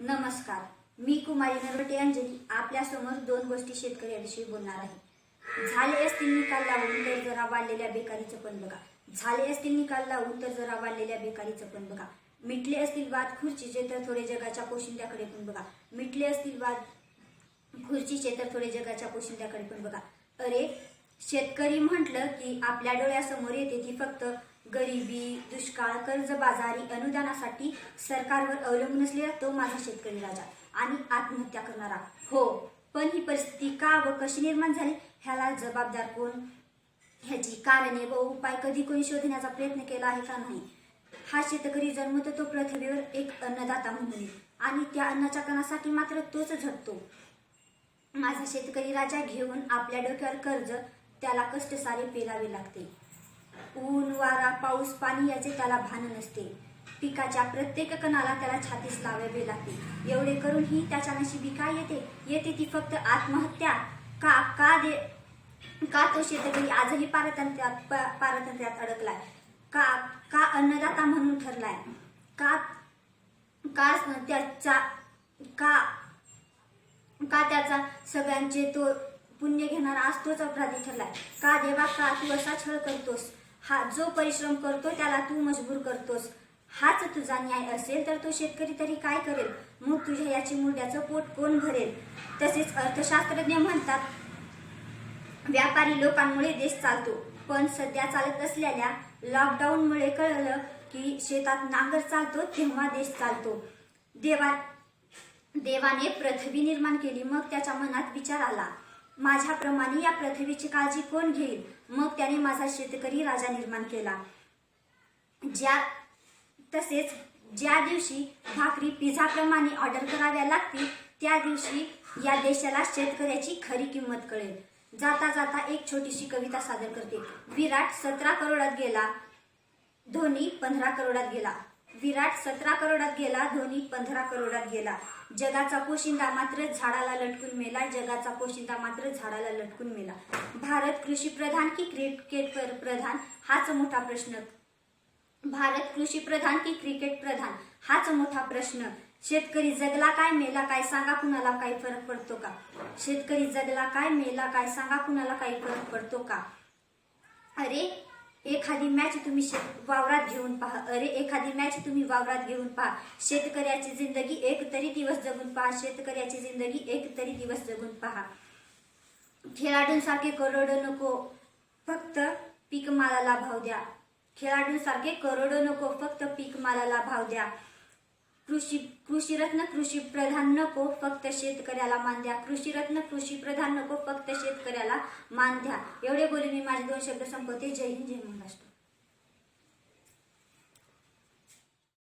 नमस्कार. मी कुमारी नरवटे अंजली. आपल्यासमोर दोन गोष्टी शेतकऱ्यांविषयी बोलणार आहे. झाले असतील निकाल लावून तर जरा वाढलेल्या बेकारीचं पण बघा. झाले असतील निकाल लावून तर जरा वाढलेल्या बेकारीचं पण बघा. मिटले असतील वाद खुर्चीचे तर थोडे जगाच्या पोशिंद्याकडे पण बघा. मिटले असतील वाद खुर्चीचे तर थोडे जगाच्या पोशिंद्याकडे पण बघा. अरे शेतकरी म्हटलं की आपल्या डोळ्यासमोर येते ती फक्त गरिबी दुष्काळ कर्जबाजारी अनुदानासाठी सरकारवर अवलंबून असलेला तो माझा शेतकरी राजा आणि आत्महत्या करणारा. हो पण ही परिस्थिती का व कशी निर्माण झाली ह्याला जबाबदार कोण? ह्याची कारणे व उपाय कधी कोणी शोधण्याचा प्रयत्न केला आहे का नाही? हा शेतकरी जन्मतो तो पृथ्वीवर एक अन्नदाता म्हणून आणि त्या अन्नाच्या कणासाठी मात्र तोच झटतो माझा शेतकरी राजा घेऊन आपल्या डोक्यावर कर्ज त्याला कष्ट सारे पेलावे लागते. ऊन वारा पाऊस पाणी याचे त्याला भान नसते. पिकाच्या प्रत्येक कणाला त्याला छातीस लावावे लागते. एवढे करूनही त्याच्या नशिबी काय येते? येते ती फक्त आत्महत्या. का का दे का तो शेतकरी आजही पारतंत्र्यात पारतंत्र्यात अडकलाय? का का अन्नदाता म्हणून ठरलाय? का का त्याचा का का त्याचा सगळ्यांचे तो पुण्य घेणारा असतोच अपराधी ठरलाय? का देवा का तू असा छळ करतोस? हा जो परिश्रम करतो त्याला तू मजबूर करतोस. हाच तुझा न्याय असेल तर तो शेतकरी तरी काय करेल? मग तुझ्या याची मुंड्याचं पोट कोण भरेल? तसेच अर्थशास्त्रज्ञ म्हणतात व्यापारी लोकांमुळे देश चालतो. पण सध्या चालत असलेल्या लॉकडाऊनमुळे कळलं की शेतात नांगर चालतो तेव्हा देश चालतो. देवा देवाने पृथ्वी निर्माण केली मग त्याच्या मनात विचार आला. माझ्याप्रमाणे या पृथ्वीची काळजी कोण घेईल? मग त्याने माझा शेतकरी राजा निर्माण केला. ज्या तसेच ज्या दिवशी भाकरी पिझ्झाप्रमाणे ऑर्डर कराव्या लागतील त्या दिवशी या देशाला शेतकऱ्याची खरी किंमत कळेल. जाता जाता एक छोटीशी कविता सादर करते. विराट सतरा करोडात गेला धोनी पंधरा करोडात गेला. विराट सतरा करोडात गेला धोनी पंधरा करोडात गेला. जगाचा पोशिंदा मात्र झाडाला लटकून मेला जगाचा पोशिंदा मात्र झाडाला लटकून मेला. भारत कृषी प्रधान की क्रिकेट प्रधान? हाच मोठा प्रश्न. भारत कृषी प्रधान की क्रिकेट प्रधान? हाच मोठा प्रश्न. शेतकरी जगला काय मेला काय सांगा कुणाला काही फरक पडतो का? शेतकरी जगला काय मेला काय सांगा कुणाला काही फरक पडतो का? अरे एखादी मॅच तुम्ही वावरात घेऊन पहा. अरे एखादी मॅच तुम्ही वावरात घेऊन पहा. शेतकऱ्याची जिंदगी एक तरी दिवस जगून पहा. शेतकऱ्याची जिंदगी एक तरी दिवस जगून पहा. खेळाडूंसारखे करोडो नको. फक्त पीक मालाला भाव द्या. खेळाडूंसारखे करोडो नको. फक्त पीक मालाला भाव द्या. कृषी कृषीरत्न कृषी प्रधान नको फक्त शेतकऱ्याला मान द्या. कृषीरत्न कृषी प्रधान नको फक्त शेतकऱ्याला मान द्या. एवढे बोलून मी माझे दोन शब्द संपवते. जय हिंद जय महाराष्ट्र.